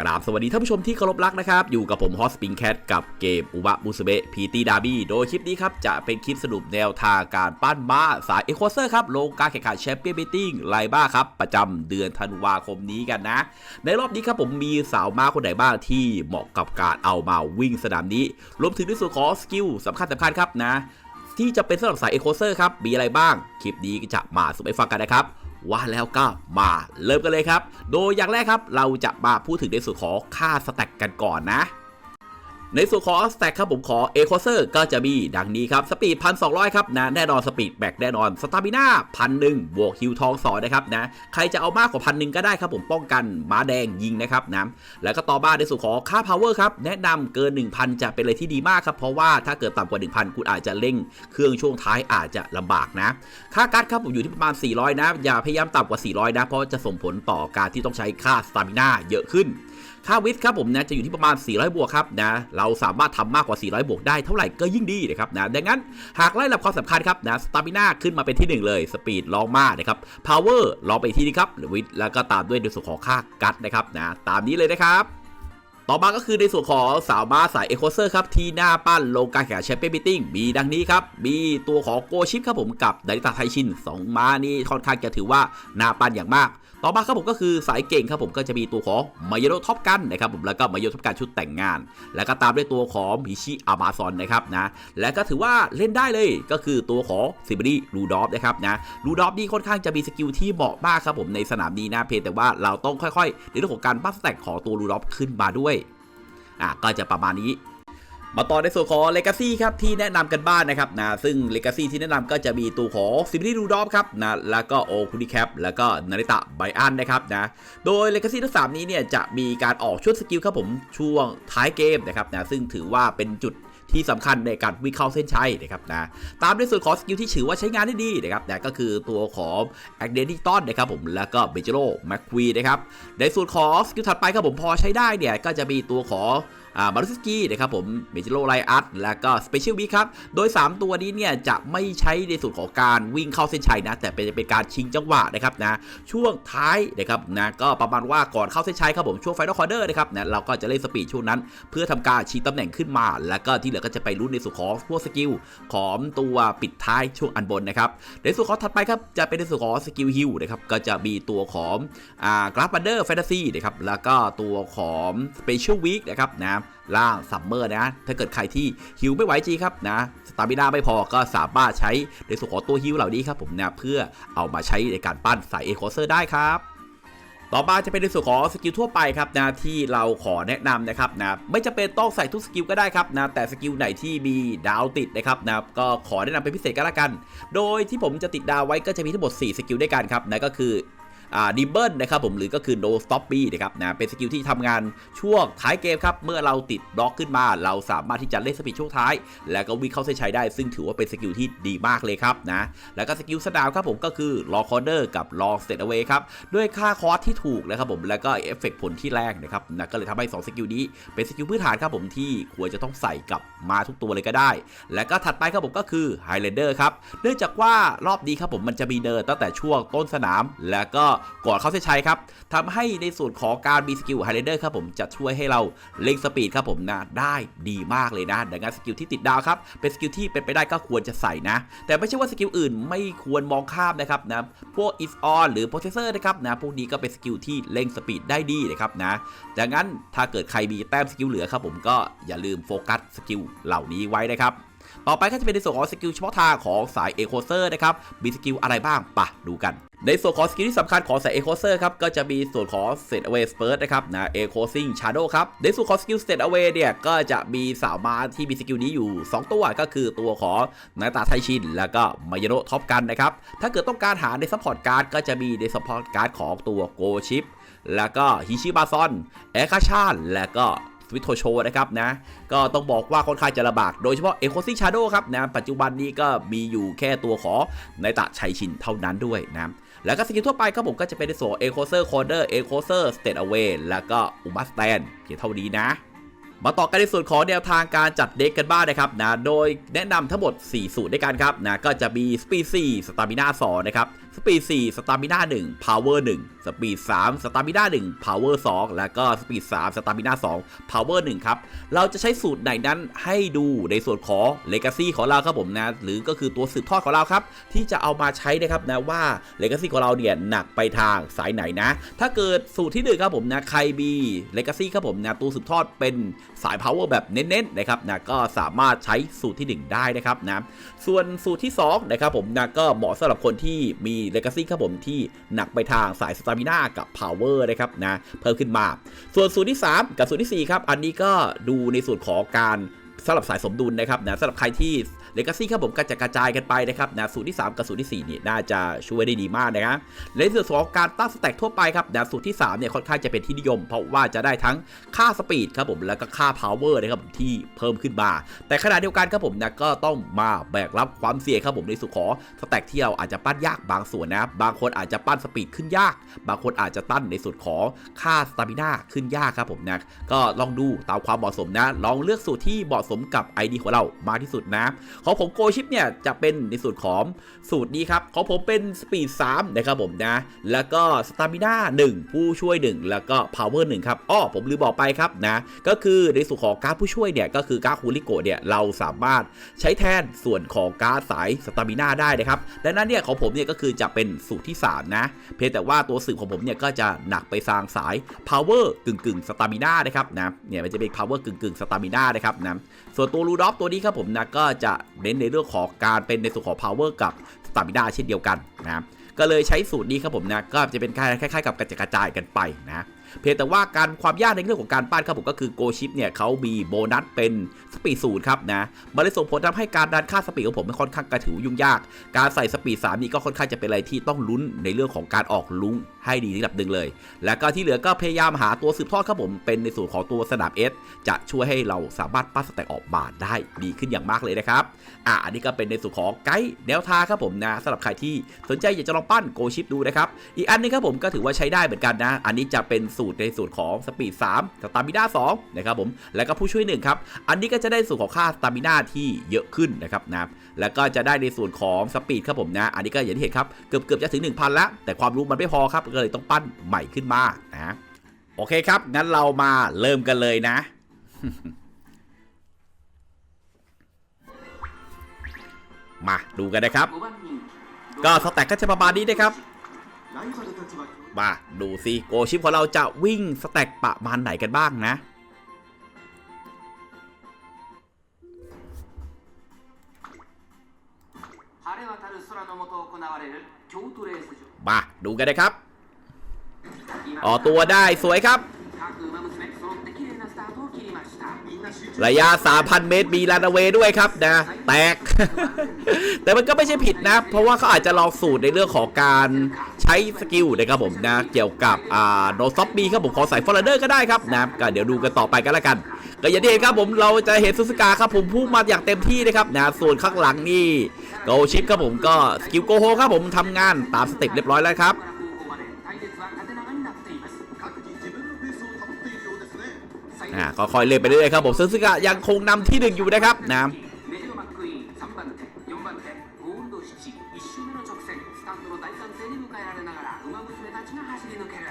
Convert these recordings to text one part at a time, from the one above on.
กราบสวัสดีท่านผู้ชมที่เคารพรักนะครับ อยู่กับผมฮอสปิงแคทกับเกมอุบะมูสเบะพีตีดาบี้โดยคลิปนี้ครับ จะเป็นคลิปสรุปแนวทางการปั้นม้าสายเอ q คเซอร์ครับ ลงการแข่งขันแชมเปี้ยนบีติ้งไลบ้าครับ ประจำเดือนธันวาคมนี้กันนะ ในรอบนี้ครับผมมีสาวม้าคนไหนบ้างที่เหมาะกับการเอามาวิ่งสนามนี้ รวมถึงในส่วนของสกิลสำคัญสำคัญครับนะ ที่จะเป็นสำหรับสายเอ q คเซอร์ครับมีอะไรบ้างคลิปนี้จะมาสรุปให้ฟังกันนะครับ ว่าแล้วก็มาเริ่มกันเลยครับ โดยอย่างแรกครับเราจะมาพูดถึงในส่วนของค่าสแต็กกันก่อนนะ ในส่วนของสแตกครับผมขอเอ q คเซอร์ก็จะมีดังนี้ครับ สปีดพันสองครับนะแน่นอนสปีดแบกแน่นอนสตามิน่าพันหนึ่งบวกฮิวทองสอนะครับนะใครจะเอามากกว่าพันหนึ่งก็ได้ครับผมป้องกันม้าแดงยิงนะครับนะแล้วก็ต่อมาในส่วนของค่า power ครับแนะนำเกิน 1,000 จะเป็นอะไรที่ดีมากครับเพราะว่าถ้าเกิดต่ำกว่า 1,000 คุณอาจจะเร่งเครื่องช่วงท้ายอาจจะลำบากนะ ค่าการ์ดครับผมอยู่ที่ประมาณ 400 นะ อย่าพยายามต่ำกว่า 400 นะ เพราะจะส่งผลต่อการที่ต้องใช้ค่าสตามิน่าเยอะขึ้น ค่าวิทย์ครับผมนะจะอยู่ที่ประมาณ 400 บวกครับนะเราสามารถทำมากกว่า 400 บวกได้เท่าไหร่ก็ยิ่งดีนะครับนะดังนั้นหากไล่ลำความสำคัญครับนะสตามิน่าขึ้นมาเป็นที่ 1 เลยสปีดลองมากนะครับพาวเวอร์ลองไปที่นี้ครับวิทย์แล้วก็ตามด้วยในส่วนของค่ากัดนะครับนะตามนี้เลยนะครับต่อมาก็คือในส่วนของสาวมาสายเอ q คเซอร์ครับ ที่หน้าปั้นโลงการแข่งแชมเปี้ยนมิทติ้งมีดังนี้ครับ มีตัวของโกชิปครับผมกับดาริตาไทชิน 2 ม้านี่ค่อนข้างจะถือว่าหน้าปั้นอย่างมาก ต่อมาครับผมก็คือสายเก่งครับผมก็จะมีตัวของมายโรท็อปกันนะครับผมแล้วก็มายโรท็อปกันชุดแต่งงาน แล้วก็ตามด้วยตัวของฮิชิอามาซอนนะครับนะและก็ถือว่าเล่นได้เลยก็คือตัวของซิบรีรูดอฟนะครับนะรูดอฟนี่ค่อนข้างจะมีสกิลที่เหมาะมากครับผมในสนามนี้นะเพียงแต่ว่าเราต้องค่อยๆในเรื่องของการบัฟสแต็กของตัวรูดอฟขึ้นมาด้วยอะก็จะประมาณนี้ มาต่อในส่วนของ Legacy ครับที่แนะนำกันบ้านนะครับนะซึ่ง Legacy ที่แนะนำก็จะมีตัวของซิม i ี r รูดอฟครับนะแล้วก็โอคุนิแคปแล้วก็นาริตะไบอันนะครับนะโดย Legacy ทั้งสามนี้เนี่ยจะมีการออกชุดสกิลครับผมช่วงท้ายเกมนะครับนะซึ่งถือว่าเป็นจุดที่สำคัญในการวิ่งเข้าเส้นชัยนะครับนะตามในส่วนของสกิลที่ถือว่าใช้งานได้ดีนะครับนะก็คือตัวของแอคเดนิตอนนะครับผมแล้วก็เบจโรแมคควีนะครับในส่วนของสกิลถัดไปครับผมพอใช้ได้เนี่ยก็จะมีตัวของ บารุสกี้นะครับผมเมจิโรไลอัสแล้วก็สเปเชียลวีครับ โดย 3 ตัวนี้เนี่ยจะไม่ใช้ในส่วนของการวิ่งเข้าเส้นชัยนะ แต่เป็นเป็นการชิงจังหวะนะครับนะ ช่วงท้ายนะครับนะก็ประมาณว่าก่อนเข้าเส้นชัยครับผมช่วงไฟนอลคอร์เดอร์นะครับนะเราก็จะเล่นสปีดช่วงนั้น เพื่อทำการชิงตำแหน่งขึ้นมา แล้วก็ที่เหลือก็จะไปรุ่นในส่วนของพวกสกิลของตัวปิดท้ายช่วงอันบนนะครับในส่วนของถัดไปครับจะเป็นในส่วนของสกิลฮิลนะครับก็จะมีตัวของอ่ากราฟบันเดอร์แฟนตาซีนะครับแล้วก็ตัวของสเปเชียลวีคนะครับนะล่างซัมเมอร์นะ ถ้าเกิดใครที่ฮิวไม่ไหวจริงครับนะสตามินาไม่พอก็สามารถใช้ในส่วนของตัวฮิวเหล่านี้ครับผมนะเพื่อเอามาใช้ในการปั้นสายเอควเซอร์ได้ครับต่อมาจะเป็นในส่วนของสกิลทั่วไปครับนะที่เราขอแนะนำนะครับนะไม่จำเป็นต้องใส่ทุกสกิลก็ได้ครับนะแต่สกิลไหนที่มีดาวติดนะครับนะก็ขอแนะนำเป็นพิเศษก็แล้วกัน โดยที่ผมจะติดดาวไว้ก็จะมีทั้งหมด 4 สกิลด้วยกันครับนะก็คือ ดิเบิลนะครับผมหรือก็คือ no stop b นะครับนะเป็นสกิลที่ทำงานช่วงท้ายเกมครับ เมื่อเราติดบล็อกขึ้นมา เราสามารถที่จะเล่นสปีดช่วงท้าย แล้วก็วิ่งเข้าเส้นชัยได้ ซึ่งถือว่าเป็นสกิลที่ดีมากเลยครับนะแล้วก็สกิลสนามครับผมก็คือรอคอร์เดอร์กับรอสเต a เอา a y ครับด้วยค่าคอร์สที่ถูกนะครับผมแล้วก็เอฟเฟกผลที่แรงนะครับนะก็เลยทำให้ 2 สกิลนี้เป็นสกิลพื้นฐานครับผมที่ควรจะต้องใส่กับมาทุกตัวเลยก็ได้ และก็ถัดไปครับผมก็คือไฮเลนเดอร์ครับเนื่องจากว่ารอบนี้ครับผมมันจะมีเดินตั้งแต่ช่วงต้นสนาม แล้วก็ก่อนเข้าเส้นชัยครับทำให้ในส่วนของการมีสกิลไฮเลเดอร์ครับผมจะช่วยให้เราเล่งสปีดครับผมนะได้ดีมากเลยนะ ดังนั้นสกิลที่ติดดาวครับเป็นสกิลที่เป็นไปได้ก็ควรจะใส่นะ แต่ไม่ใช่ว่าสกิลอื่นไม่ควรมองข้ามนะครับนะพวก is on หรือ processor นะครับนะพวกนี้ก็เป็นสกิลที่เล่งสปีดได้ดีนะครับนะดังนั้นถ้าเกิดใครมีแต้มสกิลเหลือครับผมก็อย่าลืมโฟกัสสกิลเหล่านี้ไว้นะครับ ต่อไปก็จะเป็นในส่วนของสกิลเฉพาะทางของสายเอ q คเซอร์นะครับมีสกิลอะไรบ้างปะดูกัน ในส่วนของสกิลที่สำคัญของสายเอ q คเซอร์ครับก็จะมีส่วนของ Set Away Spurt นะครับนะ A Crossing Shadow ครับในส่วนของสกิล Set Away เนี่ยก็จะมีสาวมาที่มีสกิลนี้อยู่ 2 ตัวก็คือตัวของนาตาไทชิน แล้วก็มายโนท็อปกันนะครับถ้าเกิดต้องการหาในซัพพอร์ตการ์ดก็จะมีในซัพพอร์ตการ์ดของตัวโกชิปแล้วก็ฮิชิบาซอนเอคาชาน แล้วก็ วิทโทโชนะครับนะ ก็ต้องบอกว่าค่อนข้างจะลำบากโดยเฉพาะเอ o คซิชาโดครับนะปัจจุบันนี้ก็มีอยู่แค่ตัวของนตะชัยชินเท่านั้นด้วยนะแล้วก็สกิลทั่วไปครับผมก็จะเป็นในส่วนเอโคเซอร์คอร์เดอร์เอโคเซอร์สเตทเอา a y แล้วก็อุมัสแตนเพียงเท่านี้นะมาต่อกันในส่วนของแนวทางการจัดเด็กกันบ้างนะครับนะ โดยแนะนำทั้งหมด 4 สูตรด้วยกันครับนะ ก็จะมีสปีซี่สตามิน่า2นะครับ สปีด4สตามิน่า1 power 1 สปีด3สตามิน่า1 power 2 แล้วก็สปีด3สตามิน่า2 power 1 ครับ เราจะใช้สูตรไหนนั้นให้ดูในส่วนของ legacy ของเราครับผมนะ หรือก็คือตัวสืบทอดของเราครับ ที่จะเอามาใช้นะครับนะว่า legacy ของเราเนี่ยหนักไปทางสายไหนนะ ถ้าเกิดสูตรที่หนึ่งครับผมนะใครมี legacy ครับผมนะตัวสืบทอดเป็นสาย power แบบเน้นๆนะครับนะก็สามารถใช้สูตรที่ 1 ได้นะครับนะส่วนสูตรที่2นะครับผมนะก็เหมาะสำหรับคนที่มี legacy ครับผมที่หนักไปทางสาย stamina กับ power นะครับนะเพิ่มขึ้นมา ส่วนสูตรที่ 3 กับสูตรทีสี่ 4 ครับ อันนี้ก็ดูในส่วนของการสำหรับสายสมดุลนะครับนะสำหรับใครที่ เลกาซี่ครับผมก็จะกระจายกันไปนะครับนะสูตรที่ 3 กับสูตรที่4นี่น่าจะช่วยได้ดีมากนะครับในส่วนของการตั้งสแต็กทั่วไปครับนะสูตรที่3เนี่ยค่อนข้างจะเป็นที่นิยม เพราะว่าจะได้ทั้งค่าสปีดครับผมแล้วก็ค่าพาวเวอร์นะครับผมที่เพิ่มขึ้นมา แต่ขณะเดียวกันครับผมนะก็ต้องมาแบกรับความเสี่ยงครับผมในส่วนของสแต็กที่เราอาจจะปั้นยากบางส่วนนะบางคนอาจจะปั้นสปีดขึ้นยาก บางคนอาจจะตั้นในส่วนของค่าสตามิน่าขึ้นยากครับผมนะก็ลองดูตามความเหมาะสมนะ ลองเลือกสูตรที่เหมาะสมกับ ID ของเรามากที่สุดนะของผมโกชิปเนี่ยจะเป็นในส่วนของสูตรนี้ครับของผมเป็นสปีด3นะครับผมนะ แล้วก็สตามิน่า1ผู้ช่วย 1 แล้วก็พาวเวอร์1ครับอ้อผมลืมบอกไปครับนะก็คือในส่วนของการดผู้ช่วยเนี่ยก็คือการดคูริโกะเนี่ยเราสามารถใช้แทนส่วนของการดสายสตามิน่าได้นะครับดังนั้นเนี่ยของผมเนี่ยก็คือจะเป็นสูตรที่ 3 นะ เพียงแต่ว่าตัวสื่อของผมเนี่ยก็จะหนักไปทางสาย power กึ่งกึ่งสตามิน่านะครับนะเนี่ยมันจะเป็น power กึ่งกึ่งสตามิน่านะครับนะส่วนตัวรูดอฟตัวนี้ครับผมนะก็จะเน้นในเรื่องของการเป็นในส่วนของ power กับสตามิน่าเช่นเดียวกันนะก็เลยใช้สูตรนี้ครับผมนะก็จะเป็นคล้ายๆ กับกระจายกระจายกันไปนะ เพียงแต่ว่าการความยากในเรื่องของการปั้นครับผมก็คือโกชิปเนี่ยเขามีโบนัสเป็นสปีดสูตรครับนะมันเลยส่งผลทำให้การดันค่าสปีดของผมมันค่อนข้างกระถือยุ่งยาก การใส่สปีด3นี่ก็ค่อนข้างจะเป็นอะไรที่ต้องลุ้นในเรื่องของการออกลุ้งให้ดีระดับหนึ่งเลย แล้วก็ที่เหลือก็พยายามหาตัวสืบทอดครับผมเป็นในส่วนของตัวสนามเอสจะช่วยให้เราสามารถปั้นสแต็กออกบาทได้ดีขึ้นอย่างมากเลยนะครับอะอันนี้ก็เป็นในส่วนของไกด์แนวทางครับผมนะสำหรับใครที่สนใจอยากจะลองปั้นโกชิปดูนะครับอีกอันนึงครับผมก็ถือว่าใช้ได้เหมือนกันนะ อันนี้จะเป็นสตรในสูตรของสปีด3สตามิน่า2นะครับผมแล้วก็ผู้ช่วย1ครับอันนี้ก็จะได้ส่วนของค่าสตามิน่าที่เยอะขึ้นนะครับนะแล้วก็จะได้ในส่วนของสปีดครับผมนะอันนี้ก็อย่างที่เห็นครับเกือบเกือบจะถึง 1,000 แล้ว แต่ความรู้มันไม่พอครับก็เลยต้องปั้นใหม่ขึ้นมานะโอเคครับงั้นเรามาเริ่มกันเลยนะมาดูกันนะครับ ก็สแต็กก็จะประมาณนี้นะครับ มาดูซิโกชิปของเราจะวิ่งสแต็กประมาณไหนกันบ้างนะมาดูกันนะครับออตัวได้สวยครับ ระยะ 3,000 เมตร มีรันเวย์ด้วยครับนะ แตก แต่มันก็ไม่ใช่ผิดนะ เพราะว่าเขาอาจจะลองสูตรในเรื่องของการใช้สกิลนะครับผมนะ เกี่ยวกับอ่าโนซอปบีครับผมขอใส่ฟอร์เดอร์ก็ได้ครับนะก็เดี๋ยวดูกันต่อไปกันแล้วกัน ก็อย่างที่เห็นครับผมเราจะเห็นซูซูกาครับผมพุ่งมาอย่างเต็มที่นะครับนะส่วนข้างหลังนี่โกชิปครับผมก็สกิลโกโฮครับผมทำงานตามสเต็ปเรียบร้อยแล้วครับ่าก็ค่อยเล่นไปเรื่อยครับผมซึ่งซึ่งยังคงนำที่หนึ่งอยู่นะครับนะ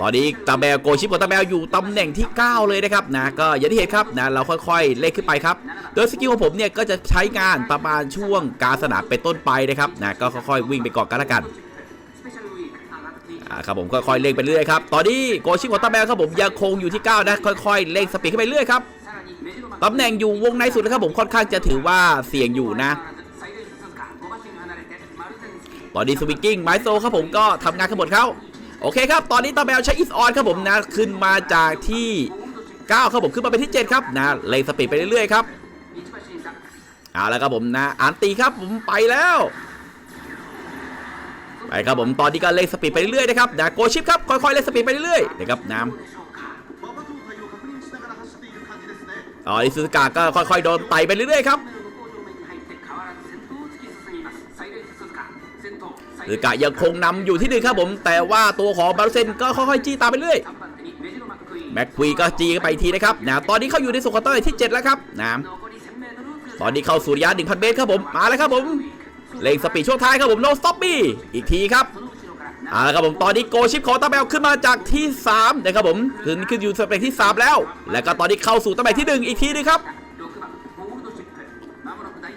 ตอนนี้ตาแบลโกชิปกับตาแบลอยู่ตำแหน่งที่ 9 เลยนะครับนะก็อย่างที่เห็นครับนะเราค่อยๆเล่นขึ้นไปครับ โดยสกิลของผมเนี่ยก็จะใช้งานประมาณช่วงกางสนามเป็นต้นไปนะครับนะก็ค่อยๆวิ่งไปก่อนกันละกัน อ่าครับผมค่อยๆเล่งไปเรื่อยครับ ตอนนี้โกชิงของตาแมวครับผมยังคงอยู่ที่ 9 นะ ค่อยๆเล่งสปีดขึ้นไปเรื่อยครับตำแหน่งอยู่วงในสุดนะครับผมค่อนข้างจะถือว่าเสี่ยงอยู่นะ ตอนนี้สวิงกิ้งไมโซครับผมก็ทำงานขึ้นหมเขาโอเคครับ ตอนนี้ตาแมวใช้อิสออนครับผมนะขึ้นมาจากที่ 9 ครับผมขึ้นมาเป็นที่ 7 ครับนะเล่งสปีดไปเรื่อยๆครับเอาละครับผมนะอันตีครับผมไปแล้ว ไปครับผมตอนนี้ก็เล่นสปีดไปเรื่อยๆนะครับนะโกชิปครับค่อยๆเล่นสปีดไปเรื่อยๆนะครับน้ำอ๋ออิสุสกาก็ค่อยๆโดนไต่ไปเรื่อยๆครับหรือกะยังคงนำอยู่ที่หนึ่งครับผม แต่ว่าตัวของบารุเซนก็ค่อยๆจี้ตามไปเรื่อยแม็กควีก็จี้ไปทีนะครับนะตอนนี้เขาอยู่ในสุขเตอร์ที่ 7 แล้วครับนะตอนนี้เข้าสู่ระยะ1,000 เมตรครับผมมาแล้วครับผม เล่งสปีดช่วงท้ายครับผมโนสต็อปบี้อีกทีครับเอาละครับผมตอนนี้โกชิปของตาแมวขึ้นมาจากที่ 3 นะครับผมขึ้นขึ้นอยู่สเปคที่ 3 แล้ว แล้วก็ตอนนี้เข้าสู่ตำแหน่งที่ 1 อีกทีนึงครับ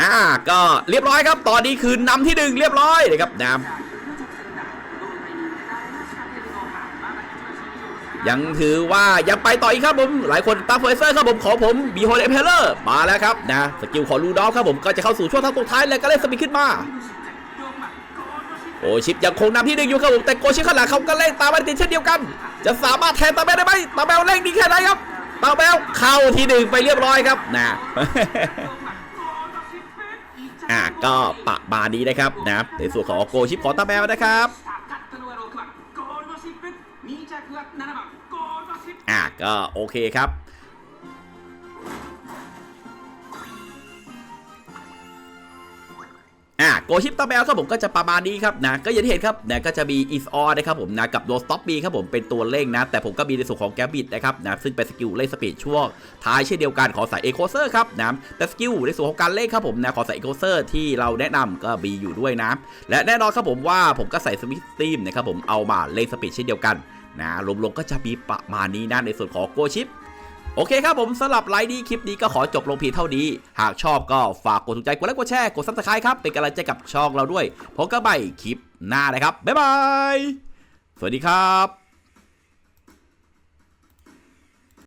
อ่าก็เรียบร้อยครับ ตอนนี้คือนำที่ 1 เรียบร้อยนะครับนำ ยังถือว่ายังไปต่ออีกครับผม หลายคนตามเฟเซอร์ครับผมขอผมบีโฮเลเพลเลอร์มาแล้วครับนะสกิลของลูดอฟครับผมก็จะเข้าสู่ช่วงท้ายสุดท้ายแล้วก็เล่นสปินขึ้นมาโอชิปยังคงนำที่หนึ่งอยู่ครับผมแต่โกชิข้างหลังเขาก็เล่นตามมาติดเช่นเดียวกัน จะสามารถแทนตาแบลได้ไหมตาแบลเล่นดีแค่ไหนครับตาแบลเข้าที่หนึ่งไปเรียบร้อยครับนะอะก็ปะบานี้นะครับนะในส่วนของโกชิปขอตาแมวนะครับ อะก็โอเคครับอะโกชิปตาแมวครับผมก็จะประมาณนี้ครับนะก็อย่างที่เห็นครับนะก็จะมีอีสออนะครับผมนะกับโดสต็อปบีครับผมเป็นตัวเร่งนะ แต่ผมก็มีในส่วนของแกบิดนะครับนะซึ่งเป็นสกิลเร่งสปีดช่วงท้ายเช่นเดียวกันขอสายเอโคเซอร์ครับนะแต่สกิลในส่วนของการเร่งครับผมนะขอสายเอโคเซอร์ที่เราแนะนำก็มีอยู่ด้วยนะ และแน่นอนครับผมว่าผมก็ใส่สมิธตีมนะครับผมเอามาเร่งสปีดเช่นเดียวกัน นะรวมๆก็จะมีประมาณนี้นะในส่วนของโกชิปโอเคครับผมสำหรับไลฟ์นี้คลิปนี้ก็ขอจบลงเพียงเท่านี้ หากชอบก็ฝากกดถูกใจกดไลค์กดแชร์กดซับสไครต์ครับ เป็นกำลังใจกับช่องเราด้วยพบกันใหม่คลิปหน้านะครับ บ๊ายบาย สวัสดีครับ